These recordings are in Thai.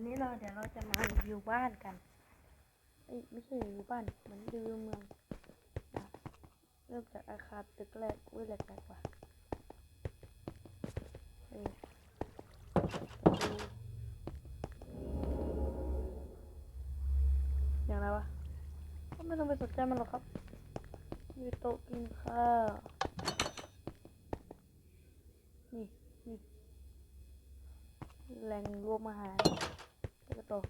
วันนี้เราเดี๋ยวเราจะมารีวิวบ้านกันเอ้ยไม่ใช่รีวิวบ้านเหมือนรีวิวเมืองนะเริ่มจากอาคารตึกแรกอุ้ยแหลกๆว่ะเอออย่างไรวะก็ไม่ต้องไปสนใจมันหรอกครับมีโต๊ะกินข้าวนี่นี่แหล่งรวมอาหาร แล้วก็โต๊ะ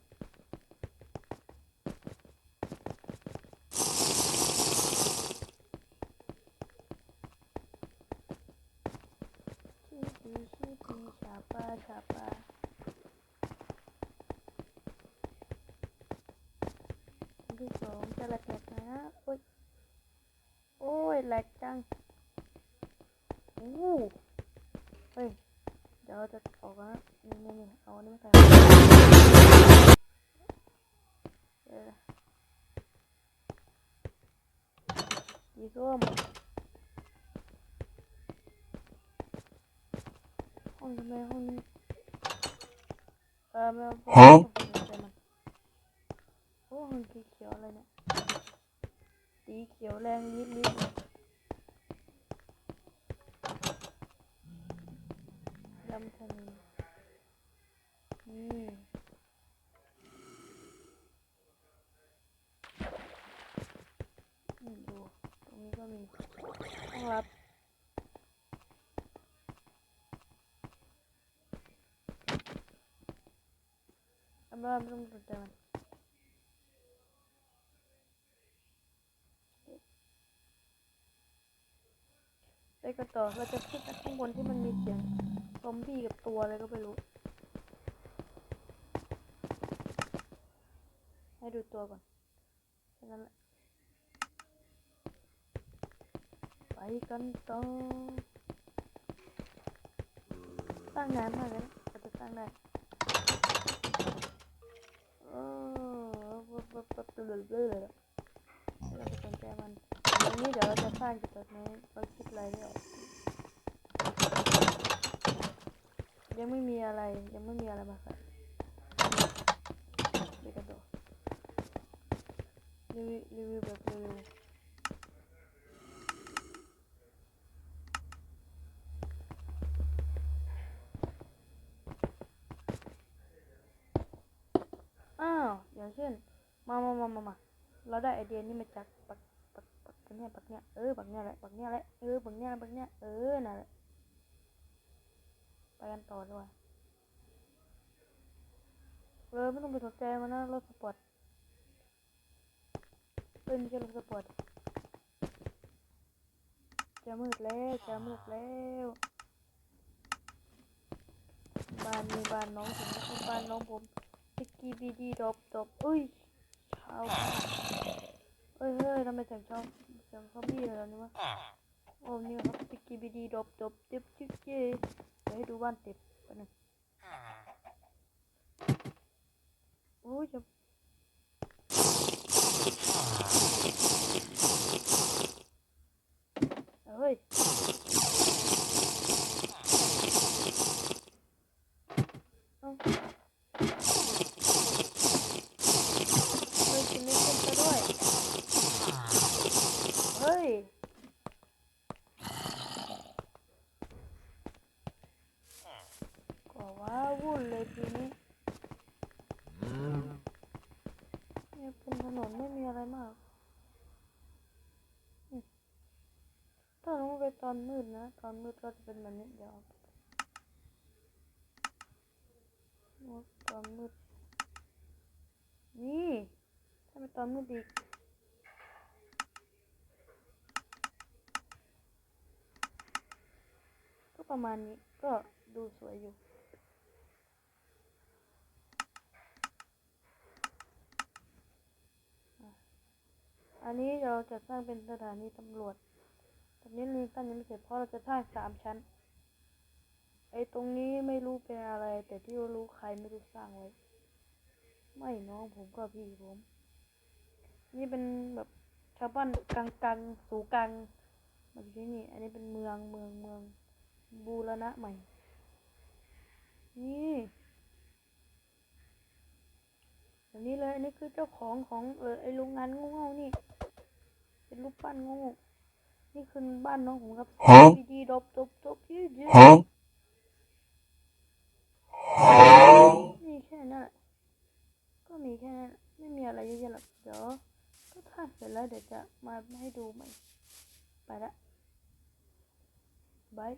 ชื่อดีชื่อดีชาปาชาปาอันที่สองจะแหลกๆหนะโอ้ย โอ้ยแหลกจังอู้เฮ้ย เดี๋ยวเราจะออกนะนี่นี่เอาอันนี้มาใส่เออ สีส้มห้องทำไมห้องนี้เออไม่เอาฮะไม่ต้องสนใจมันโอ้ห้องสีเขียวอะไรเนี่ยสีเขียวแรงลิดลิดเลยลำธารนี่นี่ดูตรง นี้ก็มีห้องรับอันว่าไม่ต้องสนใจมันไปกันต่อเราจะขึ้นไปข้างบนที่มันมีเสียงซอมบี้กับตัวอะไรก็ไม่รู้ ให้ดูตัวก่อนแค่นั้นแหละ ไป กันต่อสร้งน้ำมากเลยนะอาจะสร้งได้เออปั๊บปั๊บปั๊บปั๊บเลยเลยเราไปสนใจมันตรงนี้เดี๋ยวเราจะสร้างจากตรงนี้เราคิดอะไรไม่ออกยังไม่มีอะไรยังไม่มีอะไรมาใส่ไปกันต่อรีวิวรีวิวแบบเร็วๆ อ้าว อย่างเช่น มามามามามาเราได้ไอเดียนี้มาจากปักปักปักปักเนี่ยปักเนี่ยเออปักเนี่ยแหละปักเนี่ยแหละเออปักเนี่ยปักเนี่ยเออนั่นแหละไปกันต่อดีกว่าเออไม่ต้องไปสนใจมันนะรถสปอร์ตเอ้ยไม่ใช่รถสปอร์ตจะมืดแล้วจะมืดแล้วบ้านมีบ้านน้องผมนะบ้านน้องผม กีบีดีดบดบเอ้ยชาวบ้าเอ้ยเฮ้ยทำไมเสียงชอบเสียงซอมบี้อะไรนี่วะโอ้นี่ครับสกีบีดีดบดบจิ๊บจิ๊บจิ๊บเดี๋ยวให้ดูบ้านเต็มกันนึงโอ้ยจะเฮ้ยเอ้า เฮ้ยกินไม่ขึ้นซะด้วย เฮ้ย ก็ว้าวุ่นเลยทีนี้ เป็นถนนไม่มีอะไรมากถ้าลงไปตอนมืดนะ ตอนมืดก็จะเป็นแบบนี้เดี๋ยวเอาตอนมืด นี่ ถ้าเป็นตอนมืดอีกก็ประมาณนี้ก็ดูสวยอยู่ อันนี้เราจะสร้างเป็นสถานีตำรวจตอนนี้ลิงตันยังไม่เสร็จเพราะเราจะสร้างสามชั้น ไอ้ตรงนี้ไม่รู้เป็นอะไร แต่ที่รู้ใครไม่รู้สร้างไว้ ไม่น้องผมก็พี่ผม นี่เป็นแบบชาวบ้านกลางกลางๆสูงกลางมาอยู่ที่นี่ อันนี้เป็นเมืองเมืองเมืองบูรณะใหม่ นี่แบบนี้เลยอันนี้คือเจ้าของของเออไอโรงงานโง่ๆนี่ เป็นรูปปั้นโง่นี่คือบ้านน้องผมครับ Huh? ดีดีดบดบดบยืดยืด Huh? มีแค่นั้นแหละก็มีแค่นั้นแหละไม่มีอะไรเยอะแยะหรอกเดี๋ยวก็ถ้าเสร็จแล้วเดี๋ยวจะมาให้ดูใหม่ไปละบาย